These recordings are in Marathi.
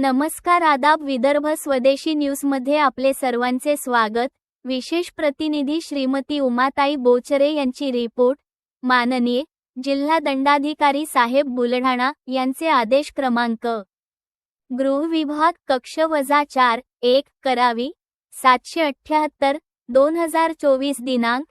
नमस्कार आदाब विदर्भ स्वदेशी न्यूजमध्ये आपले सर्वांचे स्वागत. विशेष प्रतिनिधी श्रीमती उमाताई बोचरे यांची रिपोर्ट. माननीय जिल्हा दंडाधिकारी साहेब बुलढाणा यांचे आदेश क्रमांक. गृहविभाग कक्ष वजा चार एक करावी सातशे अठ्ठ्याहत्तर दोन हजार चोवीस दिनांक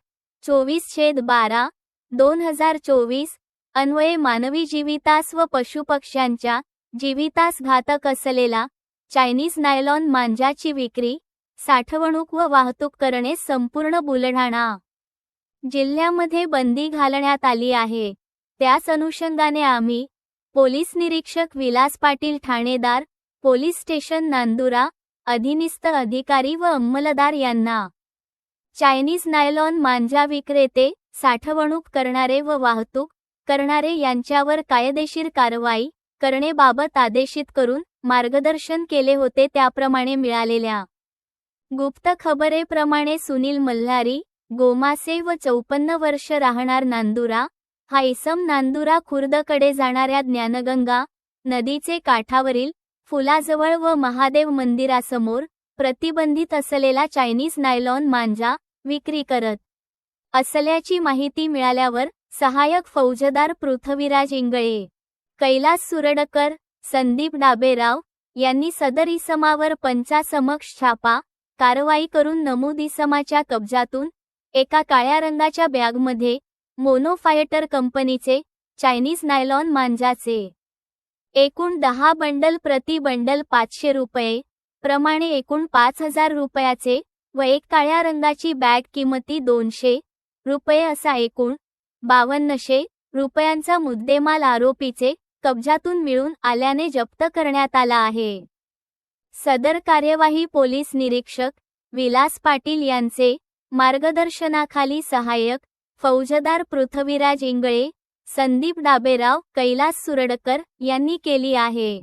चोवीस छेद बारा दोन हजार चोवीस अन्वये मानवी जीवितास व पशुपक्ष्यांच्या जीवितास घातक असलेला चायनीज नायलॉन मांजाची विक्री साठवणूक व वाहतूक करणे संपूर्ण बुलढाणा जिल्ह्यामध्ये बंदी घालण्यात आली आहे. त्याच अनुषंगाने आम्ही पोलीस निरीक्षक विलास पाटील ठाणेदार पोलीस स्टेशन नांदुरा अधिनिस्त अधिकारी व अंमलदार यांना चायनीज नायलॉन मांजा विक्रेते साठवणूक करणारे व वाहतूक करणारे यांच्यावर कायदेशीर कारवाई करणेबाबत आदेशित करून मार्गदर्शन केले होते त्याप्रमाणे मिळालेल्या. गुप्त खबरेप्रमाणे सुनील मल्हारी गोमासे व चौपन्न वर्ष राहणार नांदुरा हा इसम नांदुरा खुर्दकडे जाणाऱ्या ज्ञानगंगा नदीचे काठावरील फुलाजवळ व महादेव मंदिरासमोर प्रतिबंधित असलेला चायनीज नायलॉन मांजा विक्री करत. असल्याची माहिती मिळाल्यावर सहाय्यक फौजदार पृथ्वीराज इंगळे. कैलास सुरडकर संदीप डाबेराव यांनी सदर इसमावर पंचासमक्ष छापा कारवाई करून नमूद इसमाच्या कब्जातून एका काळ्या रंगाच्या बॅगमध्ये मोनोफायटर कंपनीचे चायनीज नायलॉन मांजाचे. एकूण दहा बंडल प्रति बंडल पाचशे रुपये प्रमाणे एकूण पाच हजार रुपयाचे व एक काळ्या रंगाची बॅग किंमती दोनशे रुपये असा एकूण बावन्नशे रुपयांचा मुद्देमाल आरोपीचे कब्जातून मिळून आल्याने जप्त करण्यात आला आहे. सदर कार्यवाही पोलीस निरीक्षक विलास पाटील यांचे मार्गदर्शनाखाली सहाय्यक फौजदार पृथ्वीराज इंगळे संदीप डाबेराव कैलास सुरडकर यांनी केली आहे.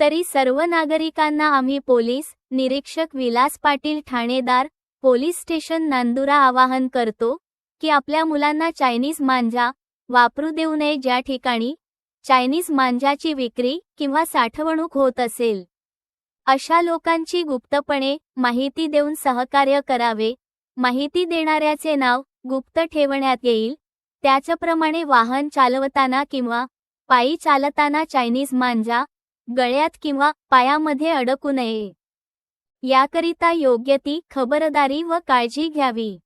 तरी सर्व नागरिकांना आम्ही पोलीस निरीक्षक विलास पाटील ठाणेदार पोलीस स्टेशन नांदुरा आवाहन करतो की आपल्या मुलांना चायनीज मांजा वापरू देऊ नये ज्या ठिकाणी चायनीज मांजाची विक्री किंवा साठवणूक होत असेल. अशा लोकांची गुप्तपणे माहिती देऊन सहकार्य करावे. माहिती देणाऱ्याचे नाव गुप्त ठेवण्यात येईल. त्याचप्रमाणे वाहन चालवताना किंवा पायी चालताना चायनीज मांजा गळ्यात किंवा पायामध्ये अडकू नये. याकरिता योग्य ती खबरदारी व काळजी घ्यावी.